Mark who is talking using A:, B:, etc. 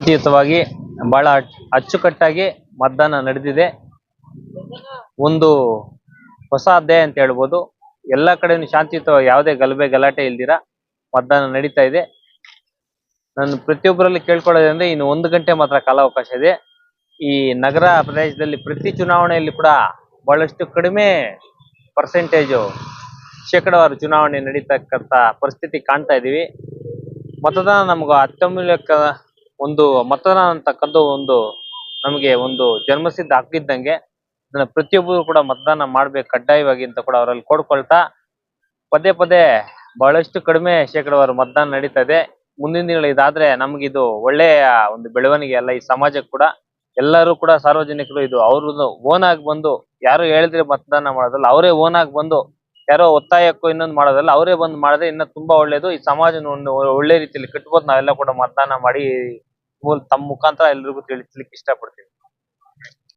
A: ಶಾಂತಿಯುತವಾಗಿ ಬಹಳ ಅಚ್ಚುಕಟ್ಟಾಗಿ ಮತದಾನ ನಡೆದಿದೆ. ಒಂದು ಹೊಸ ಅಧ್ಯಾಯ ಅಂತ ಹೇಳ್ಬೋದು. ಎಲ್ಲ ಕಡೆನೂ ಶಾಂತಿಯುತವಾಗಿ ಯಾವುದೇ ಗಲಭೆ ಗಲಾಟೆ ಇಲ್ದಿರ ಮತದಾನ ನಡೀತಾ ಇದೆ. ನಾನು ಪ್ರತಿಯೊಬ್ಬರಲ್ಲಿ ಕೇಳ್ಕೊಳ್ಳೋದಂದ್ರೆ ಇನ್ನು ಒಂದು ಗಂಟೆ ಮಾತ್ರ ಕಾಲಾವಕಾಶ ಇದೆ. ಈ ನಗರ ಪ್ರದೇಶದಲ್ಲಿ ಪ್ರತಿ ಚುನಾವಣೆಯಲ್ಲಿ ಕೂಡ ಬಹಳಷ್ಟು ಕಡಿಮೆ ಪರ್ಸೆಂಟೇಜು ಶೇಕಡವಾರು ಚುನಾವಣೆ ನಡೀತಕ್ಕಂತ ಪರಿಸ್ಥಿತಿ ಕಾಣ್ತಾ ಇದೀವಿ ಮತದಾನ ನಮ್ಗೆ ಅತ್ಯಮೂಲ್ಯಕ ಒಂದು ಮತದಾನ ಅಂತಕ್ಕಂಥ ಒಂದು ನಮಗೆ ಒಂದು ಜನ್ಮಸಿದ್ಧ ಹಕ್ಕಿದ್ದಂಗೆ ಅದನ್ನ ಪ್ರತಿಯೊಬ್ಬರು ಕೂಡ ಮತದಾನ ಮಾಡ್ಬೇಕು ಕಡ್ಡಾಯವಾಗಿ ಅಂತ ಕೂಡ ಅವರಲ್ಲಿ ಕೋಡ್ಕೊಳ್ತಾ ಪದೇ ಪದೇ ಬಹಳಷ್ಟು ಕಡಿಮೆ ಶೇಕಡವಾರು ಮತದಾನ ನಡೀತಾ ಇದೆ. ಮುಂದಿನ ದಿನಗಳು ಇದಾದ್ರೆ ನಮಗಿದು ಒಳ್ಳೆಯ ಒಂದು ಬೆಳವಣಿಗೆ ಅಲ್ಲ ಈ ಸಮಾಜಕ್ಕೆ ಕೂಡ. ಎಲ್ಲರೂ ಕೂಡ ಸಾರ್ವಜನಿಕರು ಇದು ಅವ್ರದ್ದು ಓನ್ ಆಗಿ ಬಂದು ಯಾರು ಹೇಳಿದ್ರೆ ಮತದಾನ ಮಾಡೋದಲ್ಲ ಅವರೇ ಓನ್ ಆಗಿ ಬಂದು ಯಾರೋ ಒತ್ತಾಯಕ್ಕೂ ಇನ್ನೊಂದು ಮಾಡೋದಲ್ಲ ಅವರೇ ಬಂದು ಮಾಡಿದ್ರೆ ಇನ್ನ ತುಂಬಾ ಒಳ್ಳೇದು. ಈ ಸಮಾಜನ ಒಂದು ಒಳ್ಳೆ ರೀತಿಯಲ್ಲಿ ಕಟ್ಬೋದು ನಾವೆಲ್ಲ ಕೂಡ ಮತದಾನ ಮಾಡಿ ತಮ್ಮ ಮುಖಾಂತರ ಎಲ್ಲರಿಗೂ ತಿಳಿಸಲಿಕ್ಕೆ ಇಷ್ಟ ಇಷ್ಟಪಡ್ತೀನಿ.